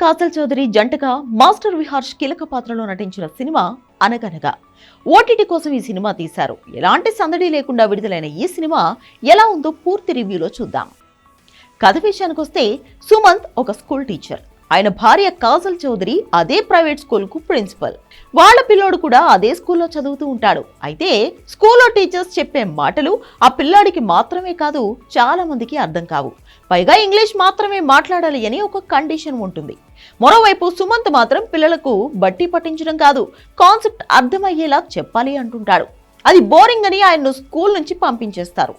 కాజల్ చౌదరి జంటగా మాస్టర్ విహార్ష్ కీలక పాత్రలో నటించిన సినిమా అనగనగా. ఓటీటీ కోసం ఈ సినిమా తీశారు. ఎలాంటి సందడి లేకుండా విడుదలైన ఈ సినిమా ఎలా ఉందో పూర్తి రివ్యూలో చూద్దాం. కథ విషయానికి వస్తే సుమంత్ ఒక స్కూల్ టీచర్. ఆయన భార్య కాజల్ చౌదరి అదే ప్రైవేట్ స్కూల్కు ప్రిన్సిపల్. వాళ్ళ పిల్లోడు కూడా అదే స్కూల్లో చదువుతూ ఉంటాడు. అయితే స్కూల్లో టీచర్స్ చెప్పే మాటలు ఆ పిల్లాడికి మాత్రమే కాదు చాలా మందికి అర్థం కావు. పైగా ఇంగ్లీష్ మాత్రమే మాట్లాడాలి అని ఒక కండిషన్ ఉంటుంది. మరోవైపు సుమంత్ మాత్రం పిల్లలకు బట్టి పట్టించడం కాదు కాన్సెప్ట్ అర్థమయ్యేలా చెప్పాలి అంటుంటాడు. అది బోరింగ్ అని ఆయన్ను స్కూల్ నుంచి పంపించేస్తారు.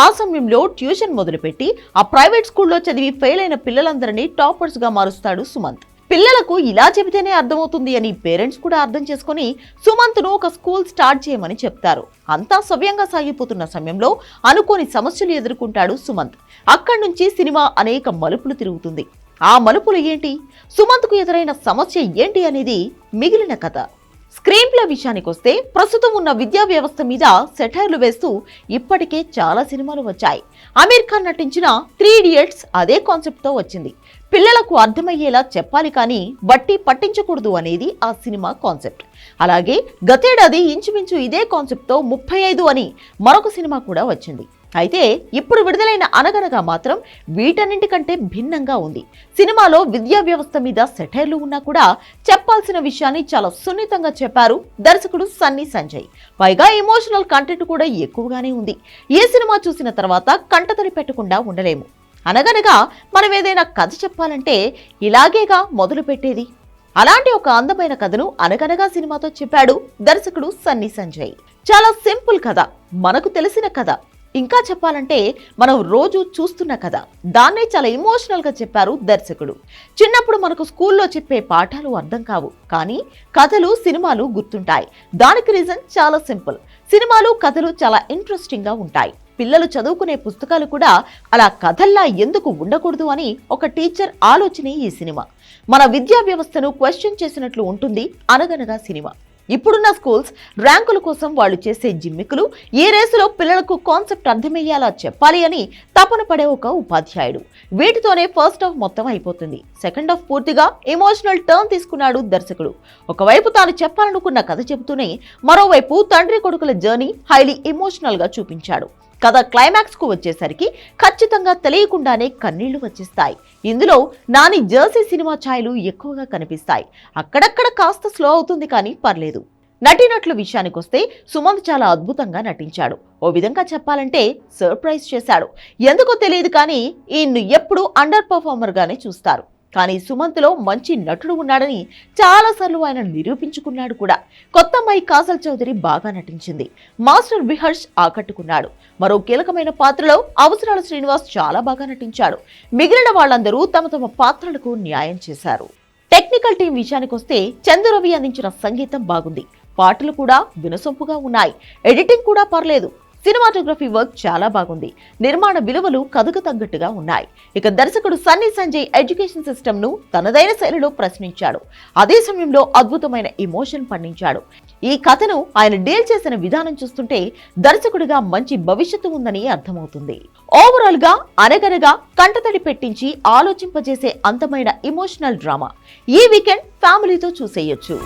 ఆ సమయంలో ట్యూషన్ మొదలుపెట్టి ఆ ప్రైవేట్ స్కూల్లో చదివి ఫెయిల్ అయిన పిల్లలందరినీ టాపర్స్గా మారుస్తాడు సుమంత్. పిల్లలకు ఇలా చెబితేనే అర్థమవుతుంది అని పేరెంట్స్ కూడా అర్థం చేసుకుని సుమంత్ను ఒక స్కూల్ స్టార్ట్ చేయమని చెప్తారు. అంతా సవ్యంగా సాగిపోతున్న సమయంలో అనుకోని సమస్యలు ఎదుర్కొంటాడు సుమంత్. అక్కడి నుంచి సినిమా అనేక మలుపులు తిరుగుతుంది. ఆ మలుపులు ఏంటి? సుమంత్కు ఎదురైన సమస్య ఏంటి అనేది మిగిలిన కథ. స్క్రీన్ ప్లే విషయానికి వస్తే ప్రస్తుతం ఉన్న విద్యా వ్యవస్థ మీద సెటైర్లు వేస్తూ ఇప్పటికే చాలా సినిమాలు వచ్చాయి. అమీర్ ఖాన్ నటించిన త్రీ ఇడియట్స్ అదే కాన్సెప్ట్తో వచ్చింది. పిల్లలకు అర్థమయ్యేలా చెప్పాలి కానీ బట్టి పట్టించకూడదు అనేది ఆ సినిమా కాన్సెప్ట్. అలాగే గతేడాది ఇంచుమించు ఇదే కాన్సెప్ట్తో ముప్పై ఐదు అని మరొక సినిమా కూడా వచ్చింది. అయితే ఇప్పుడు విడుదలైన అనగనగా మాత్రం వీటన్నింటికంటే భిన్నంగా ఉంది. సినిమాలో విద్యా వ్యవస్థ మీద సెటైర్లు ఉన్నా కూడా చెప్పాల్సిన విషయాన్ని చాలా సున్నితంగా చెప్పారు దర్శకుడు సన్నీ సంజయ్. పైగా ఎమోషనల్ కంటెంట్ కూడా ఎక్కువగానే ఉంది. ఏ సినిమా చూసిన తర్వాత కంటతడి పెట్టకుండా ఉండలేము. అనగనగా మనం ఏదైనా కథ చెప్పాలంటే ఇలాగేగా మొదలు పెట్టేది. అలాంటి ఒక అందమైన కథను అనగనగా సినిమాతో చెప్పాడు దర్శకుడు సన్నీ సంజయ్. చాలా సింపుల్ కథ మనకు తెలిసిన కథ ఇంకా చెప్పాలంటే మనం రోజు చూస్తున్న కథ. దాన్నే చాలా ఎమోషనల్గా చెప్పారు దర్శకుడు. చిన్నప్పుడు మనకు స్కూల్లో చెప్పే పాఠాలు అర్థం కావు. కానీ కథలు సినిమాలు గుర్తుంటాయి. దానికి రీజన్ చాలా సింపుల్ సినిమాలు కథలు చాలా ఇంట్రెస్టింగ్గా ఉంటాయి. పిల్లలు చదువుకునే పుస్తకాలు కూడా అలా కథల్లా ఎందుకు ఉండకూడదు అని ఒక టీచర్ ఆలోచనే ఈ సినిమా. మన విద్యా వ్యవస్థను క్వశ్చన్ చేసినట్లు ఉంటుంది అనగనగా సినిమా. ఇప్పుడున్న స్కూల్స్ ర్యాంకుల కోసం వాళ్ళు చేసే జిమ్మికులు ఏ రేసులో పిల్లలకు కాన్సెప్ట్ అర్థమయ్యేలా చెప్పాలి అని తపన పడే ఒక ఉపాధ్యాయుడు. వీటితోనే ఫస్ట్ హాఫ్ మొత్తం అయిపోతుంది. సెకండ్ హాఫ్ పూర్తిగా ఎమోషనల్ టర్న్ తీసుకున్నాడు దర్శకుడు. ఒకవైపు తాను చెప్పాలనుకున్న కథ చెబుతూనే మరోవైపు తండ్రి కొడుకుల జర్నీ హైలీ ఎమోషనల్గా చూపించాడు. కథ క్లైమాక్స్కు వచ్చేసరికి ఖచ్చితంగా తెలియకుండానే కన్నీళ్ళు వచ్చేస్తాయి. ఇందులో నాని జర్సీ సినిమా ఛాయలు ఎక్కువగా కనిపిస్తాయి. అక్కడక్కడ కాస్త స్లో అవుతుంది కానీ పర్లేదు. నటినట్లు విషయానికొస్తే సుమంత్ చాలా అద్భుతంగా నటించాడు. ఓ విధంగా చెప్పాలంటే సర్ప్రైజ్ చేశాడు. ఎందుకో తెలియదు కానీ ఈయన్ను ఎప్పుడూ అండర్ పర్ఫార్మర్గానే చూస్తారు. కానీ సుమంత్లో మంచి నటుడు ఉన్నాడని చాలాసార్లు ఆయన నిరూపించుకున్నాడు కూడా. కొత్త అమ్మాయి కాజల్ చౌదరి బాగా నటించింది. మాస్టర్ విహర్ష్ ఆకట్టుకున్నాడు. మరో కీలకమైన పాత్రలో అవసరాల శ్రీనివాస్ చాలా బాగా నటించాడు. మిగిలిన వాళ్ళందరూ తమ తమ పాత్రలకు న్యాయం చేశారు. టెక్నికల్ టీం విషయానికి వస్తే చంద్రరవి అందించిన సంగీతం బాగుంది. పాటలు కూడా వినసొంపుగా ఉన్నాయి. ఎడిటింగ్ కూడా పర్లేదు. సినిమాటోగ్రఫీ వర్క్ చాలా బాగుంది. నిర్మాణ విలువలు కథకు తగ్గట్టుగా ఉన్నాయి. ఇక దర్శకుడు సన్నీ సంజయ్ ఎడ్యుకేషన్ సిస్టమ్ను తనదైన శైలిలో ప్రశ్నించాడు. అదే సమయంలో అద్భుతమైన ఎమోషన్ పండించాడు. ఈ కథను ఆయన డీల్ చేసిన విధానం చూస్తుంటే దర్శకుడిగా మంచి భవిష్యత్తు ఉందని అర్థమవుతుంది. ఓవరాల్గా అనగనగా కంటతడి పెట్టించి ఆలోచింపజేసే అంతమైన ఎమోషనల్ డ్రామా ఈ వీకెండ్ ఫ్యామిలీతో చూసేయొచ్చు.